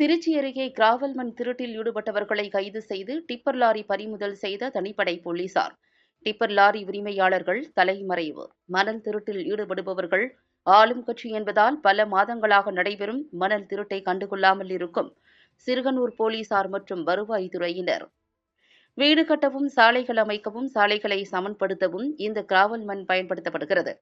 திருச்சி அருகே கிராவல் மண் திருட்டில் ஈடுபட்டவர்களை கைது செய்து டிப்பர் லாரி பறிமுதல் செய்த தனிப்படை போலீசார். டிப்பர் லாரி உரிமையாளர்கள் தலைமறைவு. மணல் திருட்டில் ஈடுபடுபவர்கள் ஆளும் கட்சி என்பதால் பல மாதங்களாக நடைபெறும் மணல் திருட்டை கண்டுகொள்ளாமல் இருக்கும். சிறுகனூர் போலீசார் மற்றும் வருவாய்த்துறையினர் வீடு கட்டவும் சாலைகள் அமைக்கவும் சாலைகளை சமன்படுத்தவும் இந்த கிராவல் மண் பயன்படுத்தப்படுகிறது.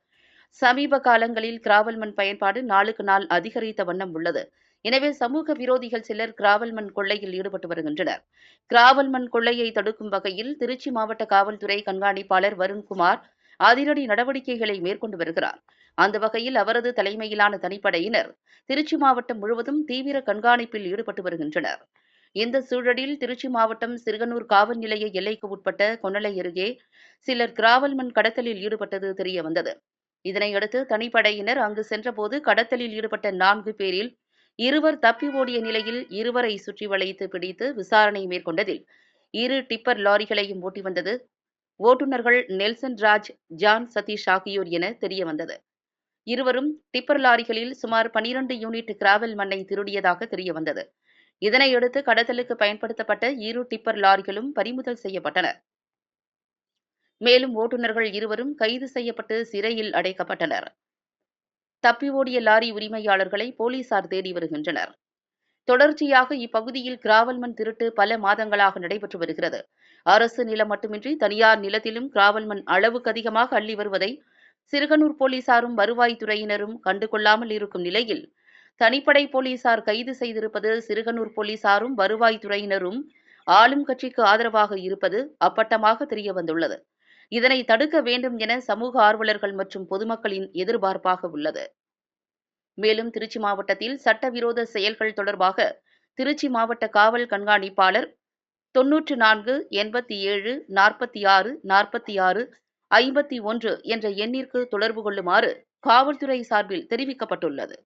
சமீப காலங்களில் கிராவல் மண் பயன்பாடு நாளுக்கு நாள் அதிகரித்த வண்ணம் உள்ளது. எனவே சமூக விரோதிகள் சிலர் கிராவல் மண் கொள்ளையில் ஈடுபட்டு வருகின்றனர். கிராவல் மண் கொள்ளையை தடுக்கும் வகையில் திருச்சி மாவட்ட காவல்துறை கண்காணிப்பாளர் வருண்குமார் அதிரடி நடவடிக்கைகளை மேற்கொண்டு வருகிறார். அந்த வகையில் அவரது தலைமையிலான தனிப்படையினர் திருச்சி மாவட்டம் முழுவதும் தீவிர கண்காணிப்பில் ஈடுபட்டு வருகின்றனர். இந்த சூழலில் திருச்சி மாவட்டம் சிறுகனூர் காவல் நிலைய எல்லைக்கு உட்பட்ட கொன்னலை அருகே சிலர் கிராவல் மண் கடத்தலில் ஈடுபட்டது தெரியவந்தது. இதனையடுத்து தனிப்படையினர் அங்கு சென்றபோது கடத்தலில் ஈடுபட்ட நான்கு பேரில் இருவர் தப்பி ஓடிய நிலையில் இருவரை சுற்றி வளைத்து பிடித்து விசாரணை மேற்கொண்டதில் இரு டிப்பர் லாரிகளையும் ஓட்டி வந்தது. ஓட்டுநர்கள் நெல்சன் ராஜ் ஜான் சதீஷ் ஆகியோர் என தெரியவந்தது. இருவரும் டிப்பர் லாரிகளில் சுமார் பனிரண்டு யூனிட் கிராவல் மண்ணை திருடியதாக தெரியவந்தது. இதனையடுத்து கடத்தலுக்கு பயன்படுத்தப்பட்ட இரு டிப்பர் லாரிகளும் பறிமுதல் செய்யப்பட்டன. மேலும் ஓட்டுநர்கள் இருவரும் கைது செய்யப்பட்டு சிறையில் அடைக்கப்பட்டனர். தப்பி ஓடிய லாரி உரிமையாளர்களை போலீசார் தேடி வருகின்றனர். தொடர்ச்சியாக இப்பகுதியில் கிராவல் மண் திருட்டு பல மாதங்களாக நடைபெற்று வருகிறது. அரசு நிலம் மட்டுமின்றி தனியார் நிலத்திலும் கிராவல் மண் அளவுக்கு அதிகமாக அள்ளி வருவதை சிறுகனூர் போலீசாரும் வருவாய்த்துறையினரும் கண்டுகொள்ளாமல் இருக்கும் நிலையில் தனிப்படை போலீசார் கைது செய்திருப்பது சிறுகனூர் போலீசாரும் வருவாய்த்துறையினரும் ஆளும் கட்சிக்கு ஆதரவாக இருப்பது அப்பட்டமாக தெரிய வந்துள்ளது இதனை தடுக்க வேண்டும் என சமூக ஆர்வலர்கள் மற்றும் பொதுமக்களின் எதிர்பார்ப்பாக உள்ளது. மேலும் திருச்சி மாவட்டத்தில் சட்டவிரோத செயல்கள் தொடர்பாக திருச்சி மாவட்ட காவல் கண்காணிப்பாளர் தொன்னூற்று நான்கு எண்பத்தி ஏழு நாற்பத்தி ஆறு நாற்பத்தி ஆறு ஐம்பத்தி ஒன்று என்ற எண்ணிற்கு தொடர்பு கொள்ளுமாறு காவல்துறை சார்பில் தெரிவிக்கப்பட்டுள்ளது.